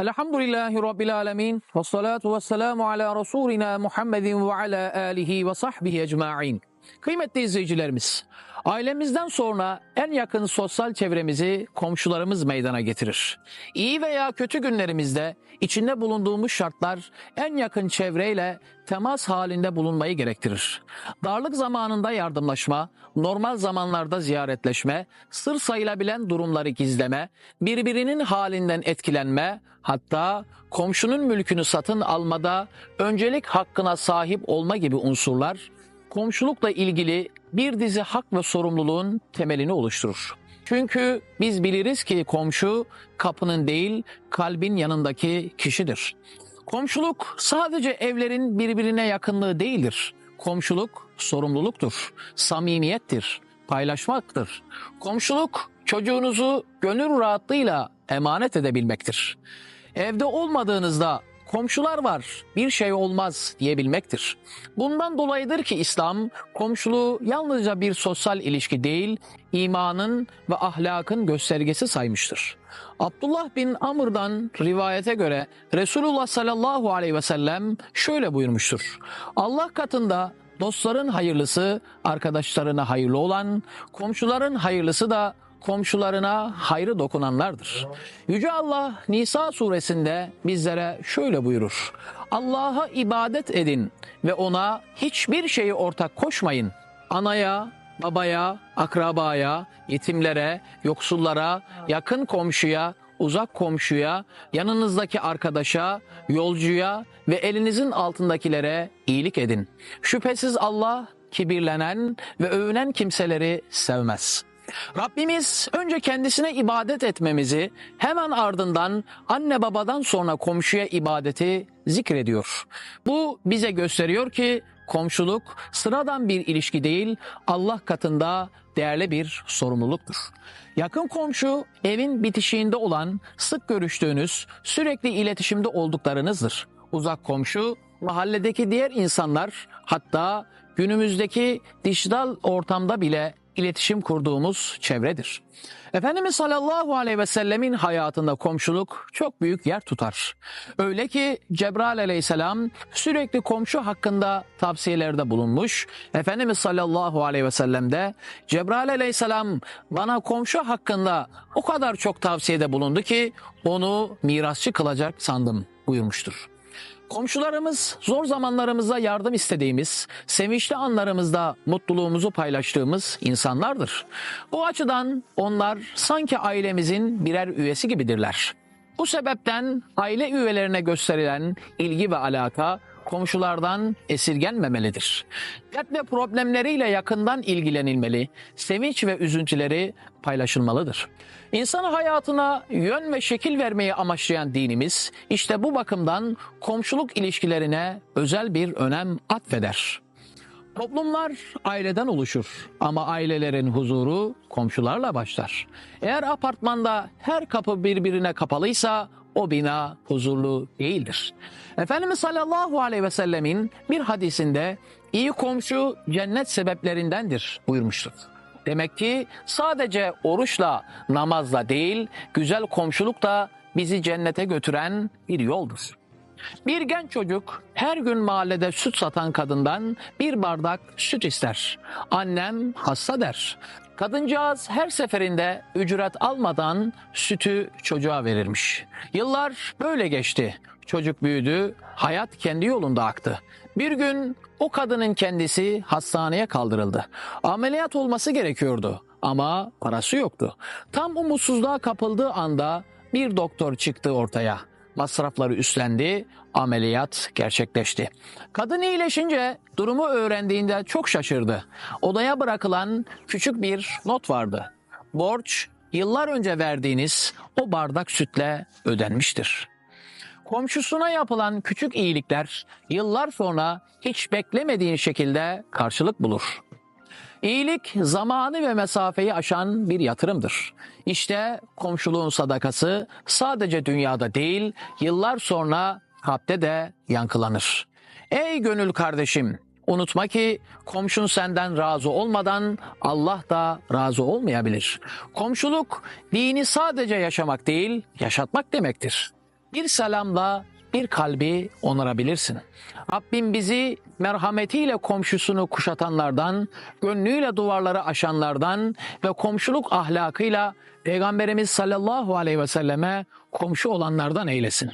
الحمد لله رب العالمين والصلاة والسلام على رسولنا محمد وعلى آله وصحبه أجمعين. Kıymetli izleyicilerimiz, ailemizden sonra en yakın sosyal çevremizi komşularımız meydana getirir. İyi veya kötü günlerimizde içinde bulunduğumuz şartlar en yakın çevreyle temas halinde bulunmayı gerektirir. Darlık zamanında yardımlaşma, normal zamanlarda ziyaretleşme, sır sayılabilen durumları gizleme, birbirinin halinden etkilenme, hatta komşunun mülkünü satın almada öncelik hakkına sahip olma gibi unsurlar komşulukla ilgili bir dizi hak ve sorumluluğun temelini oluşturur. Çünkü biz biliriz ki komşu kapının değil kalbin yanındaki kişidir. Komşuluk sadece evlerin birbirine yakınlığı değildir. Komşuluk sorumluluktur, samimiyettir, paylaşmaktır. Komşuluk çocuğunuzu gönül rahatlığıyla emanet edebilmektir. Evde olmadığınızda komşular var, bir şey olmaz diyebilmektir. Bundan dolayıdır ki İslam komşuluğu yalnızca bir sosyal ilişki değil, imanın ve ahlakın göstergesi saymıştır. Abdullah bin Amr'dan rivayete göre Resulullah sallallahu aleyhi ve sellem şöyle buyurmuştur. Allah katında dostların hayırlısı arkadaşlarına hayırlı olan, komşuların hayırlısı da komşularına hayrı dokunanlardır. Yüce Allah Nisa suresinde bizlere şöyle buyurur. Allah'a ibadet edin ve ona hiçbir şeyi ortak koşmayın. Anaya, babaya, akrabaya, yetimlere, yoksullara, yakın komşuya, uzak komşuya, yanınızdaki arkadaşa, yolcuya ve elinizin altındakilere iyilik edin. Şüphesiz Allah kibirlenen ve övünen kimseleri sevmez.'' Rabbimiz önce kendisine ibadet etmemizi hemen ardından anne babadan sonra komşuya ibadeti zikrediyor. Bu bize gösteriyor ki komşuluk sıradan bir ilişki değil Allah katında değerli bir sorumluluktur. Yakın komşu evin bitişiğinde olan sık görüştüğünüz sürekli iletişimde olduklarınızdır. Uzak komşu mahalledeki diğer insanlar hatta günümüzdeki dijital ortamda bile iletişim kurduğumuz çevredir. Efendimiz sallallahu aleyhi ve sellemin hayatında komşuluk çok büyük yer tutar. Öyle ki Cebrail aleyhisselam sürekli komşu hakkında tavsiyelerde bulunmuş. Efendimiz sallallahu aleyhi ve sellem de Cebrail aleyhisselam bana komşu hakkında o kadar çok tavsiyede bulundu ki onu mirasçı kılacak sandım buyurmuştur. Komşularımız zor zamanlarımızda yardım istediğimiz, sevinçli anlarımızda mutluluğumuzu paylaştığımız insanlardır. Bu açıdan onlar sanki ailemizin birer üyesi gibidirler. Bu sebepten aile üyelerine gösterilen ilgi ve alaka komşulardan esirgenmemelidir. Dert ve problemleriyle yakından ilgilenilmeli, sevinç ve üzüntüleri paylaşılmalıdır. İnsan hayatına yön ve şekil vermeyi amaçlayan dinimiz işte bu bakımdan komşuluk ilişkilerine özel bir önem atfeder. Toplumlar aileden oluşur ama ailelerin huzuru komşularla başlar. Eğer apartmanda her kapı birbirine kapalıysa o bina huzurlu değildir. Efendimiz sallallahu aleyhi ve sellemin bir hadisinde iyi komşu cennet sebeplerindendir buyurmuştur. Demek ki sadece oruçla, namazla değil, güzel komşuluk da bizi cennete götüren bir yoldur. Bir genç çocuk her gün mahallede süt satan kadından bir bardak süt ister. Annem hasta der. Kadıncağız her seferinde ücret almadan sütü çocuğa verirmiş. Yıllar böyle geçti. Çocuk büyüdü, hayat kendi yolunda aktı. Bir gün o kadının kendisi hastaneye kaldırıldı. Ameliyat olması gerekiyordu ama parası yoktu. Tam umutsuzluğa kapıldığı anda bir doktor çıktı ortaya. Masrafları üstlendi, ameliyat gerçekleşti. Kadın iyileşince durumu öğrendiğinde çok şaşırdı. Odaya bırakılan küçük bir not vardı. Borç yıllar önce verdiğiniz o bardak sütle ödenmiştir. Komşusuna yapılan küçük iyilikler yıllar sonra hiç beklemediğin şekilde karşılık bulur. İyilik zamanı ve mesafeyi aşan bir yatırımdır. İşte komşuluğun sadakası sadece dünyada değil, yıllar sonra kalpte de yankılanır. Ey gönül kardeşim, Unutma ki komşun senden razı olmadan Allah da razı olmayabilir. Komşuluk dini sadece yaşamak değil, yaşatmak demektir. Bir selamla bir kalbi onarabilirsin. Rabbim bizi merhametiyle komşusunu kuşatanlardan, gönlüyle duvarları aşanlardan ve komşuluk ahlakıyla Peygamberimiz sallallahu aleyhi ve selleme komşu olanlardan eylesin.